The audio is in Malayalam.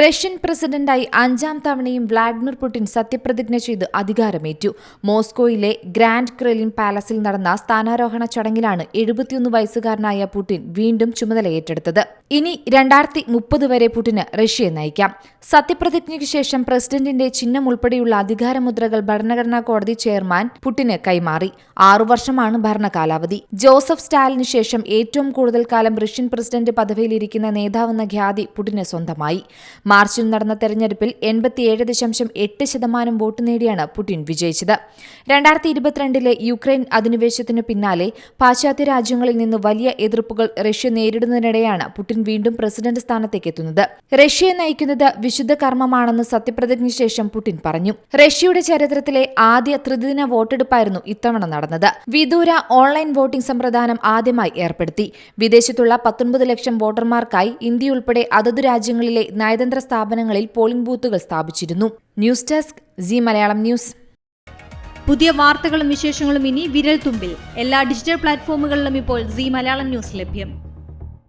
റഷ്യൻ പ്രസിഡന്റായി അഞ്ചാം തവണയും വ്ളാഡിമിർ പുടിൻ സത്യപ്രതിജ്ഞ ചെയ്ത് അധികാരമേറ്റു. മോസ്കോയിലെ ഗ്രാൻഡ് ക്രെലിൻ പാലസിൽ നടന്ന സ്ഥാനാരോഹണ ചടങ്ങിലാണ് എഴുപത്തിയൊന്ന് വയസ്സുകാരനായ പുടിൻ വീണ്ടും ചുമതല ഏറ്റെടുത്തത് ഇനി രണ്ടായിരത്തി മുപ്പത് വരെ പുടിന് റഷ്യയെ നയിക്കാം. സത്യപ്രതിജ്ഞയ്ക്ക് ശേഷം പ്രസിഡന്റിന്റെ ചിഹ്നം ഉൾപ്പെടെയുള്ള അധികാരമുദ്രകൾ ഭരണഘടനാ കോടതി ചെയർമാൻ പുടിന് കൈമാറി. ആറു വർഷമാണ് ഭരണകാലാവധി. ജോസഫ് സ്റ്റാലിന് ശേഷം ഏറ്റവും കൂടുതൽ കാലം റഷ്യൻ പ്രസിഡന്റ് പദവിയിലിരിക്കുന്ന നേതാവെന്ന ഖ്യാതി പുടിന് സ്വന്തമായി. മാർച്ചിൽ നടന്ന തെരഞ്ഞെടുപ്പിൽ എൺപത്തിയേഴ് ദശാംശം എട്ട് ശതമാനം വോട്ട് നേടിയാണ് പുടിൻ വിജയിച്ചത്. രണ്ടായിരത്തി ഇരുപത്തിരണ്ടിലെ യുക്രൈൻ അധിനിവേശത്തിനു പിന്നാലെ പാശ്ചാത്യ രാജ്യങ്ങളിൽ നിന്ന് വലിയ എതിർപ്പുകൾ റഷ്യ നേരിടുന്നതിനിടെയാണ് പുടിൻ വീണ്ടും പ്രസിഡന്റ് സ്ഥാനത്തേക്ക് എത്തുന്നത് റഷ്യയെ നയിക്കുന്നത് വിശുദ്ധ കർമ്മമാണെന്ന് സത്യപ്രതിജ്ഞ ശേഷം പുടിൻ പറഞ്ഞു. റഷ്യയുടെ ചരിത്രത്തിലെ ആദ്യ ത്രിദിന വോട്ടെടുപ്പായിരുന്നു ഇത്തവണ നടന്നത്. വിദൂര ഓൺലൈൻ വോട്ടിംഗ് സമ്പ്രദാനം ആദ്യമായി ഏർപ്പെടുത്തി. വിദേശത്തുള്ള പത്തൊൻപത് ലക്ഷം വോട്ടർമാർക്കായി ഇന്ത്യ ഉൾപ്പെടെ അതതു രാജ്യങ്ങളിലെ നയതന്ത്ര സ്ഥാപനങ്ങളിൽ പോളിംഗ് ബൂത്തുകൾ സ്ഥാപിച്ചിരുന്നു. News desk G Malayalam news. പുതിയ വാർത്തകളും വിശേഷങ്ങളും ഇനി വിരൽ തുമ്പിൽ. എല്ലാ ഡിജിറ്റൽ പ്ലാറ്റ്ഫോമുകളിലും ഇപ്പോൾ സി മലയാളം ന്യൂസ് ലഭ്യം.